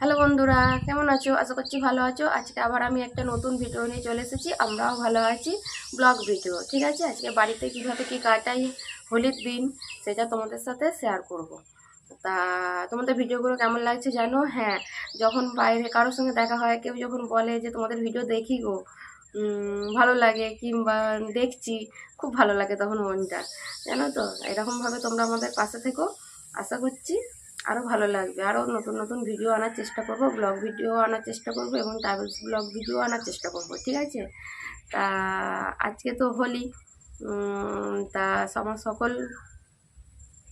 Hello বন্ধুরা, কেমন আছো? আশা করছি ভালো আছো। আজকে আবার আমি একটা নতুন ভিডিও নিয়ে চলে এসেছি। আমরাও ভালো আছি। ব্লগ ভিডিও, ঠিক আছে? আজকে বাড়িতে কীভাবে কী কাটাই, হোলির দিন, সেটা তোমাদের সাথে শেয়ার করব। তা, তোমাদের ভিডিওগুলো কেমন লাগছে জানো? হ্যাঁ যখন বাইরে কারোর সঙ্গে দেখা হয়, কেউ যখন বলে যে, তোমাদের ভিডিও দেখি গো ভালো লাগে কিংবা, দেখছি খুব ভালো লাগে তখন মনটা। জানো তো? এরকমভাবে তোমরা আমাদের পাশে থেকো। আশা করছি আরও ভালো লাগবে। আরও নতুন নতুন ভিডিও আনার চেষ্টা করব ব্লগ ভিডিও আনার চেষ্টা করব এবং ট্রাভেলস ব্লগ ভিডিও আনার চেষ্টা করব, ঠিক আছে? তা, আজকে তো হোলি। তা আমার সকল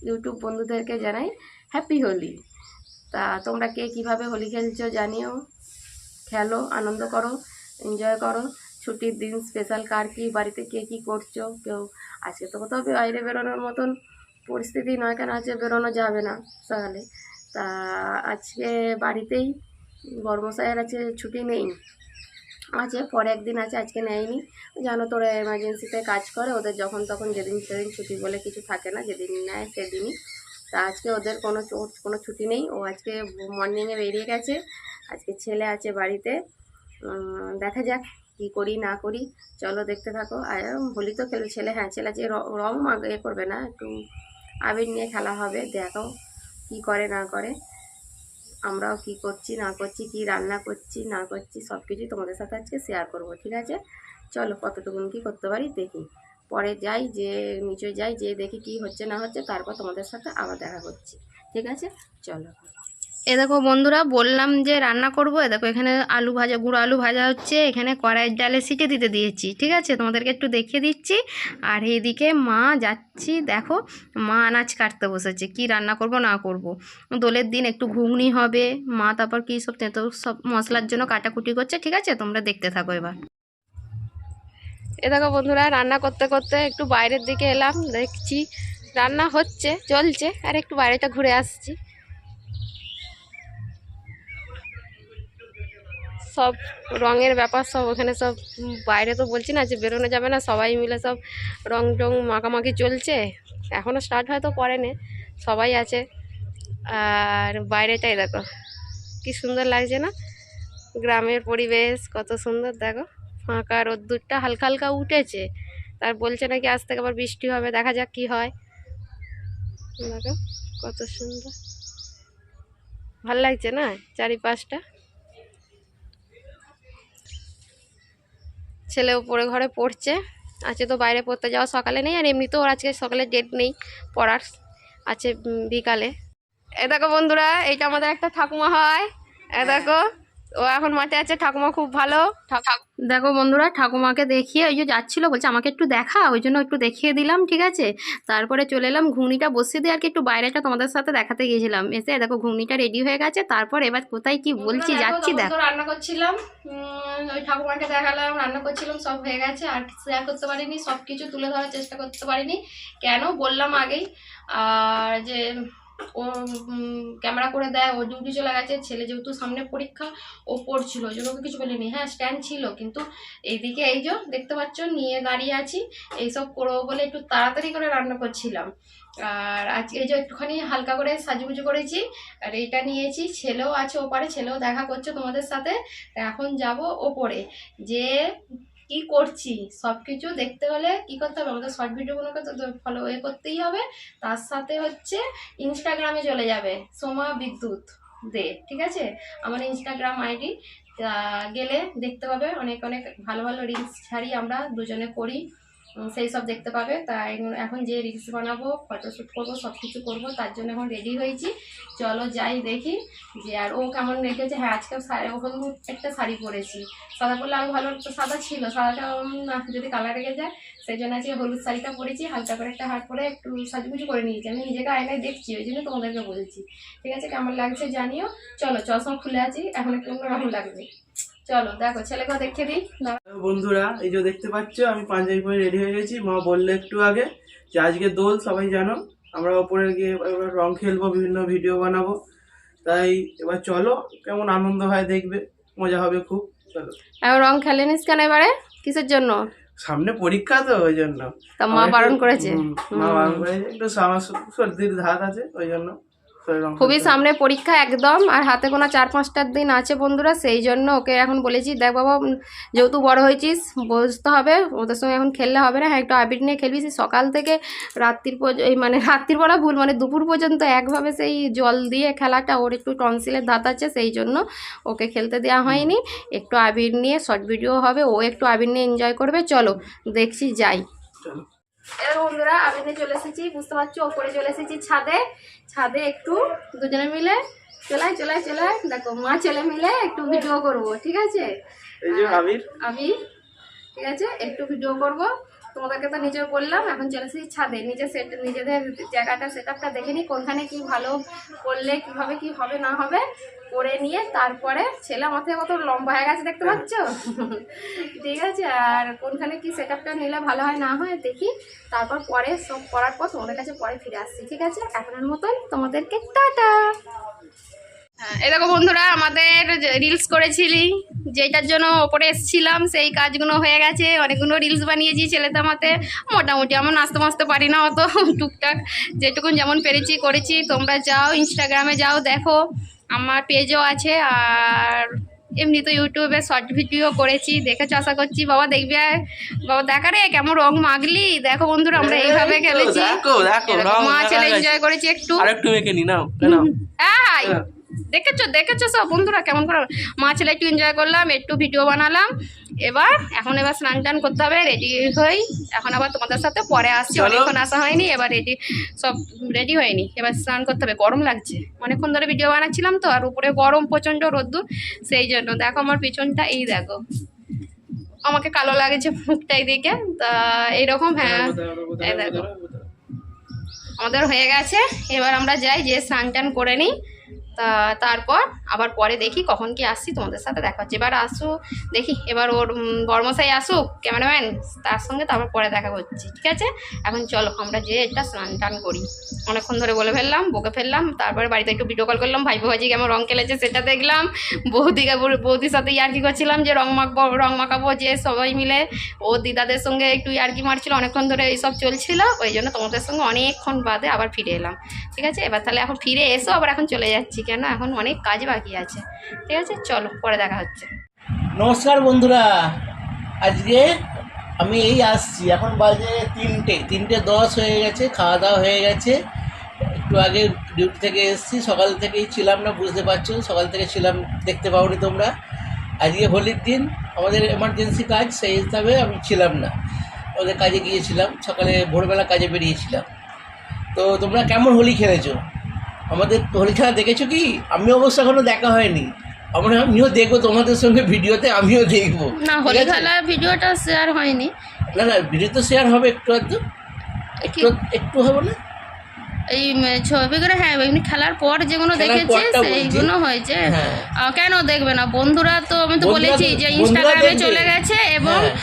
ইউটিউব বন্ধুদেরকে জানাই হ্যাপি হোলি। তা, তোমরা কে কীভাবে হোলি খেলছো জানিও। খেলো, আনন্দ করো এনজয় করো। ছুটির দিন স্পেশাল কার কি, বাড়িতে কে কী করছ, কেউ, আজকে তো কোথাও বাইরে বেরোনোর মতন পরিস্থিতি নয় কেন আজকে বেরোনো যাবে না সকালে তা আজকে বাড়িতেই বর্মশাইয়ের আছে ছুটি নেই আছে, পরে একদিন আছে, আজকে নেয়নি। জানো তোরা এমার্জেন্সিতে কাজ করে, ওদের যখন তখন যেদিন সেদিন ছুটি বলে কিছু থাকে না, যেদিন নেয় সেদিনই। তা আজকে ওদের কোনো কোনো ছুটি নেই। ও আজকে মর্নিংয়ে বেরিয়ে গেছে, আজকে ছেলে আছে বাড়িতে। দেখা যাক কী করি, না করি। চলো দেখতে থাকো। আর হোলি তো খেলো ছেলে হ্যাঁ ছেলে যে র- এ করবে না, একটু আবির নিয়ে খেলা হবে, দেখো কি করে না করে। আমরাও কি করছি, না করছি, কি রান্না করছি, না করছি সব কিছুই তোমাদের সাথে আজকে শেয়ার করব, ঠিক আছে? চলো কতটুকুন কি করতে পারি দেখি। পরে যাই, যে নিচে যাই, যে দেখি কি হচ্ছে না হচ্ছে, তারপর তোমাদের সাথে আবার দেখা করছি, ঠিক আছে? চলো। এ দেখো বন্ধুরা, বললাম যে রান্না করব। এ দেখো এখানে আলু ভাজা, গুঁড়ো আলু ভাজা হচ্ছে। এখানে কড়াইয়ের ডালে সিটে দিতে দিয়েছি, ঠিক আছে? তোমাদেরকে একটু দেখিয়ে দিচ্ছি। আর এইদিকে মা যাচ্ছি, দেখো মা আনাজ কাটতে বসেছে। কি রান্না করব, না করব। দোলের দিন একটু ঘুগনি হবে। মা তারপর কী সব তেঁতো সব মশলার জন্য কাটাকুটি করছে, ঠিক আছে? তোমরা দেখতে থাকো এবার। এ দেখো বন্ধুরা, রান্না করতে করতে একটু বাইরের দিকে এলাম, দেখছি রান্না হচ্ছে, চলছে। আর একটু বাইরেটা ঘুরে আসছি। সব রঙের ব্যাপার সব ওখানে সব বাইরে তো বলছি না যে বেরোনো যাবে না, সবাই মিলে সব রং টং মাখামাখি চলছে। এখনও স্টার্ট হয়তো করেনি, সবাই আছে। আর বাইরেটাই দেখো, কি সুন্দর লাগছে না? গ্রামের পরিবেশ কত সুন্দর, দেখো। ফাঁকা রোদ্দুরটা হালকা হালকা উঠেছে। তার বলছে নাকি আজ থেকে আবার বৃষ্টি হবে, দেখা যাক কি হয়। দেখো, কত সুন্দর। ভালো লাগছে না চারিপাশটা? ছেলে উপরে ঘরে পড়ছে। আছে তো বাইরে পড়তে যাওয়া সকালে নেই, আর এমনিতেও ওর আজকে সকালে ডেট নেই পড়ার, আছে বিকালে। এ দেখো বন্ধুরা, এইটা আমাদের একটা ঠাকুমা হয়। এ দেখো ও এখন মাঠে আছে ঠাকুমা খুব ভালো। দেখো বন্ধুরা ঠাকুমাকে দেখিয়ে ওই যে যাচ্ছিল বলছে আমাকে একটু দেখা ওই জন্য একটু দেখিয়ে দিলাম ঠিক আছে? তারপরে চলে এলাম ঘুগনিটা বসিয়ে দিয়ে আর কি একটু বাইরেটা তোমাদের সাথে দেখাতে গিয়েছিলাম। এসে দেখো ঘুগনিটা রেডি হয়ে গেছে তারপর এবার কোথায় কি বলছি যাচ্ছি দেখো। রান্না করছিলাম। ওই ঠাকুমাকে দেখালাম রান্না করছিলাম সব হয়ে গেছে আর শেয়ার করতে পারিনি সব কিছু তুলে ধরার চেষ্টা করতে পারিনি। কেন? বললাম আগেই আর যে ও ক্যামেরা করে দেয়, ও ডিউটি চলে গেছে, ছেলে যেহেতু সামনে পরীক্ষা, ও পড়ছিল, ওই জন্য কিছু বলিনি। হ্যাঁ স্ট্যান্ড ছিল, কিন্তু এইদিকে এই যে, দেখতে পাচ্ছ, নিয়ে দাঁড়িয়ে আছি, এইসব করব বলে একটু তাড়াতাড়ি করে রান্না করছিলাম। আর আজকে এই যে একটুখানি হালকা করে সাজুগুজু করেছি, আর এইটা নিয়েছি, ছেলেও আছে ওপারে, ছেলেও দেখা করছে তোমাদের সাথে এখন যাব ওপরে। যে কি করছি? সব কিছু দেখতে হলে কি করতে হবে? আমাদের শর্ট ভিডিওগুলোকে তো ফলো এ করতেই হবে। তার সাথে হচ্ছে ইনস্টাগ্রামে চলে যাবে। সোমা বিদ্যুৎ দে, ঠিক আছে? আমার ইনস্টাগ্রাম আইডি গেলে দেখতে পাবে। অনেক অনেক ভালো ভালো রিলস ছাড়ি আমরা দুজনে করি। সেই সব দেখতে পাবে। তাই এখন যে রিলস বানাবো ফটোশ্যুট করব সব কিছু করব, তার জন্য এখন রেডি হয়েছি। চলো যাই দেখি যে আর ও কেমন রেখেছে। হ্যাঁ আজকে হলুদ একটা শাড়ি পরেছি। সাদা পরলে আরও ভালো সাদা ছিল। সাদাটা যদি কালার রেখে যায়, সেই জন্য আজকে হলুদ শাড়িটা পরেছি। হালকা করে একটা হাট পরে একটু সাজুগুজু করে নিয়েছি। আমি নিজেকে আয়নায় দেখছি, ওই জন্য তোমাদেরকে বলছি। ঠিক আছে, কেমন লাগছে জানিও। চলো, চশমা খুলে আছি। এখন একটু অন্যরকম লাগবে। চলো দেখো ছেলেকেও দেখিয়ে দিই। বন্ধুরা এই যে দেখতে পাচ্ছ আমি পাঞ্জাবি পরে রেডি হয়ে গেছি। মা বললে একটু আগে যে আজকে দোল সবাই জানো আমরা ওপরে গিয়ে এবার রং খেলব বিভিন্ন ভিডিও বানাবো। তাই এবার চলো কেমন আনন্দ হয় দেখবে মজা হবে খুব চলো। রং খেলেনিস কেন এবারে? কিসের জন্য? সামনে পরীক্ষা তো ওই জন্য। তা মা বারণ করেছে। মা বারণ করেছে একটু সর্দির ধাত আছে ওই জন্য। খুবই সামনে পরীক্ষা একদম আর হাতে গোনা চার পাঁচটার দিন আছে বন্ধুরা সেই জন্য ওকে এখন বলেছি দেখ বাবা যেহেতু বড় হয়েছিস বুঝতে হবে ওদের সঙ্গে এখন খেললে হবে না হ্যাঁ একটু আবির নিয়ে খেলবি। সেই সকাল থেকে রাত্রির এই মানে রাত্রির বলা ভুল মানে দুপুর পর্যন্ত একভাবে সেই জল দিয়ে খেলাটা ওর একটু টনসিলের ধাত আছে সেই জন্য ওকে খেলতে দেওয়া হয়নি। একটু আবির নিয়ে শর্ট ভিডিও হবে ও একটু আবির নিয়ে এনজয় করবে চলো দেখছি যাই। চলো। এবার বন্ধুরা আমি নিয়ে চলে এসেছি বুঝতে পারছ? ওপরে চলে এসেছি ছাদে। ছাদে একটু দুজনে মিলে চলাই চলাই চলাই। দেখো মা ছেলে মিলে একটু ভিডিও করব ঠিক আছে? আমি ঠিক আছে? একটু ভিডিও করব। তোমাদেরকে তো নিজে বললাম এখন চলে এসেছি ছাদে। নিজে সেট নিজেদের জায়গাটা সেট আপটা দেখে নিই কোনখানে কি ভালো করলে কীভাবে কি হবে না হবে। করে নিয়ে তারপরে ছেলে আমার থেকে কত লম্বা হয়ে গেছে দেখতে পাচ্ছ? ঠিক আছে আর কোনখানে কি সেট আপটা নিলে ভালো হয় না হয় দেখি। তারপর পরে সব করার পর তোমাদের কাছে পরে ফিরে আসছি ঠিক আছে? এখনের মতন তোমাদেরকে টাটা! হ্যাঁ, দেখো বন্ধুরা আমাদের রিলস করেছিলি যেটার জন্য ওপরে এসেছিলাম সেই কাজগুলো হয়ে গেছে। অনেকগুলো রিলস বানিয়েছি ছেলেতে আমাতে মোটামুটি আমার নাচতে মাসতে পারি না অত টুকটাক। যেটুকুন যেমন পেরেছি করেছি তোমরা যাও ইনস্টাগ্রামে যাও দেখো। আমার পেজও আছে আর এমনি তো ইউটিউবে শর্ট ভিডিও করেছি দেখেছ আশা করছি। বাবা দেখবি বাবা দেখা রে কেমন রং মাগলি। দেখো বন্ধুরা আমরা এইভাবে খেলেছি। মা ছেলে এনজয় করেছি একটু। একটু মেখে নি নাও এই দেখেছ দেখেছ সব বন্ধুরা কেমন করে? মা ছেলে একটু এনজয় করলাম একটু ভিডিও বানালাম। এবার এখন এবার স্নান টান করতে হবে রেডি হই। এখন আবার তোমাদের সাথে পরে আসছি অনেকক্ষণ আসা হয়নি এবার রেডি সব রেডি হয়নি। এবার স্নান করতে হবে গরম লাগছে। অনেকক্ষণ ধরে ভিডিও বানাচ্ছিলাম তো আর উপরে গরম প্রচণ্ড রোদ্দুর সেই জন্য। দেখো আমার পিছনটা এই দেখো। আমাকে কালো লাগছে মুখটা দিকে তা এইরকম হ্যাঁ। দেখো। আমাদের হয়ে গেছে। এবার আমরা যাই যে স্নান টান করে নিই। তা তারপর আবার পরে দেখি কখন কি আসছি, তোমাদের সাথে দেখা হচ্ছে। এবার আসুক দেখি, এবার ওর বর্মশাই আসুক, ক্যামেরাম্যান, তার সঙ্গে তারপর পরে দেখা করছি, ঠিক আছে? এখন চলো, আমরা যে এটা স্নান টান করি। অনেকক্ষণ ধরে বলে ফেললাম, বকে ফেললাম, তারপরে বাড়িতে একটু ভিডিও কল করলাম ভাই ভাজি কেমন রং খেলেছে সেটা দেখলাম। বৌদিকে বৌদির সাথে ইয়ার্কি করছিলাম যে রং মাখবো, রং মাখাবো, যে সবাই মিলে। ও দিদাদের সঙ্গে একটু ইয়ার্কি মারছিল, অনেকক্ষণ ধরে এইসব চলছিল, ওই জন্য তোমাদের সঙ্গে অনেকক্ষণ বাদে আবার ফিরে এলাম, ঠিক আছে? এবার তাহলে এখন ফিরে এসো, আবার এখন চলে যাচ্ছি। কেন এখন অনেক কাজ বাকি আছে। ঠিক আছে, চলো, পরে দেখা হচ্ছে। নমস্কার বন্ধুরা, আজকে আমি এই আসছি। এখন বাজে তিনটে তিনটে দশ হয়ে গেছে, খাওয়া দাওয়া হয়ে গেছে। একটু আগে ডিউটি থেকে এসেছি, সকাল থেকেই ছিলাম না, বুঝতে পারছ, সকাল থেকে ছিলাম, দেখতে পাওনি তোমরা। আজকে হোলির দিন, আমাদের এমার্জেন্সি কাজ, সেই হিসাবে আমি ছিলাম না। ওদের কাজে গিয়েছিলাম, সকালে ভোরবেলা কাজে বেরিয়েছিলাম। তো তোমরা কেমন হোলি খেলেছো? আমাদের হোলি খেলা দেখেছ কি? আমি অবশ্য এখনও দেখা হয়নি। আমরা আমিও দেখব তোমাদের সঙ্গে ভিডিওতে আমিও দেখব। না হোলি আছে? ভিডিওটা শেয়ার হয়নি। না না ভিডিও তো শেয়ার হবে একটু আধটু। একটু একটু হবে না? এই ছবিগুলো হ্যাঁ এমনি খেলার পর যেগুলো দেখেছি। সেইগুলো হয়েছে। হ্যাঁ। কেন দেখবে না? বন্ধুরা তো আমি তো বলেছি যে ইনস্টাগ্রামে চলে গেছে এবং হ্যাঁ।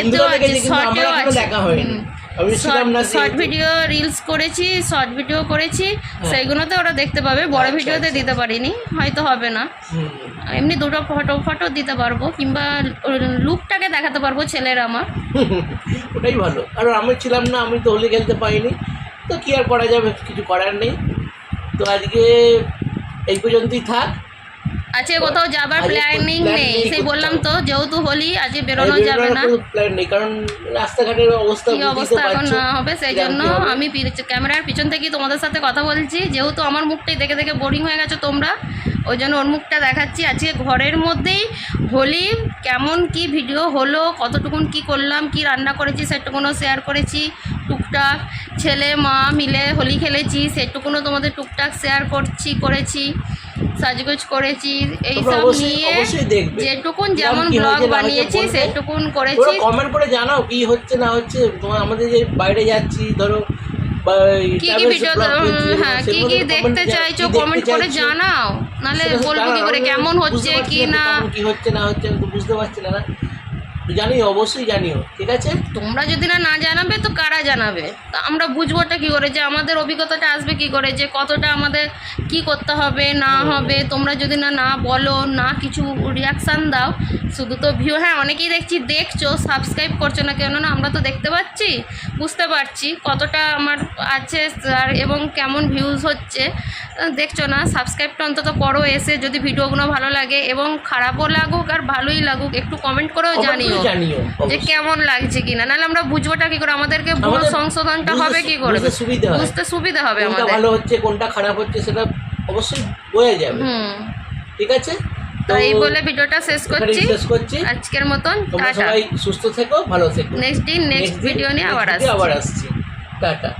এতেও আছে শর্টেও আছে। দেখা হয়নি। আমি ছিলাম না শর্ট ভিডিও রিলস করেছি শর্ট ভিডিও করেছি সেইগুলোতে ওরা দেখতে পাবে। বড় হ্যাঁ। আচ্ছা, ভিডিওতে আচ্ছা। দিতে পারিনি হয়তো হবে না। এমনি দুটো ফটো ফটো দিতে পারব কিংবা লুকটাকে দেখাতে পারব ছেলের আমার। ওটাই ভালো। কারণ আমি ছিলাম না আমি তো হোলি খেলতে পাইনি। তো কি আর করা যাবে কিছু করার নেই। তো আজকে এই পর্যন্তই থাক। আজকে কোথাও যাবার প্ল্যানিং নেই। সেই বললাম তো যেহেতু হোলি আজকে বেরোনো যাবে না। প্ল্যান নেই কারণ রাস্তাঘাটের অবস্থা কি অবস্থা এখন না হবে সেই জন্য আমি ক্যামেরার পিছন থেকেই তোমাদের সাথে কথা বলছি। যেহেতু আমার মুখটাই দেখে দেখে বোরিং হয়ে গেছো তোমরা ওই জন্য ওর মুখটা দেখাচ্ছি। আজকে ঘরের মধ্যেই হোলি কেমন কি ভিডিও হলো কতটুকুন কি করলাম কি রান্না করেছি সেটুকুনও শেয়ার করেছি। টুকটাক ছেলে মা মিলে হোলি খেলেছি সেটুকুনও তোমাদের টুকটাক শেয়ার করছি করেছি। সাজগোজ করেছি এই তোমরা সব অবশ্যই- নিয়ে যেটুকুন যেমন ব্লগ বানিয়েছি সেটুকুন করেছি। কমেন্ট করে জানাও কি হচ্ছে না হচ্ছে। তোমার আমাদের যে বাইরে যাচ্ছি ধরো কি কি ভিডিও হ্যাঁ কি কি দেখতে চাইছো কমেন্ট করে জানাও। নাহলে বলব কি করে কেমন হচ্ছে কি না? কি হচ্ছে না হচ্ছে আমি তো বুঝতে পারছি না। জানিও অবশ্যই জানিও ঠিক আছে? তোমরা যদি না না জানাবে তো কারা জানাবে? তা আমরা বুঝবোটা কি করে যে আমাদের অভিজ্ঞতাটা আসবে কি করে যে কতটা আমাদের কি করতে হবে না হবে? তোমরা যদি না না বলো না কিছু রিয়াকশান দাও শুধু তো ভিউ হ্যাঁ অনেকেই দেখছি দেখছ সাবস্ক্রাইব করছ না কেন না আমরা তো দেখতে পাচ্ছি বুঝতে পারছি কতটা আমার আছে আর এবং কেমন ভিউজ হচ্ছে। দেখছ না সাবস্ক্রাইবটা অন্তত করো এসে যদি ভিডিওগুলো ভালো লাগে এবং খারাপও লাগুক আর ভালোই লাগুক একটু কমেন্ট করেও জানিও। জানিও। যে কেমন লাগছে কিনা। নাহলে আমরা বুঝবোটা কি করে? আমাদেরকে ভুল সংশোধনটা হবে কি করে? সুবিধা। বুঝতে সুবিধা হবে আমাদের। ভালো হচ্ছে কোনটা খারাপ হচ্ছে সেটা অবশ্যই বোঝা যাবে। হুম। ঠিক আছে? তো এই বলে ভিডিওটা শেষ করছি। শেষ করছি। আজকের মতন টাটা। সবাই সুস্থ থেকো ভালো থেকো। নেক্সট দিন নেক্সট ভিডিও নিয়ে আবার আসছি। আবার আসছি। টাটা।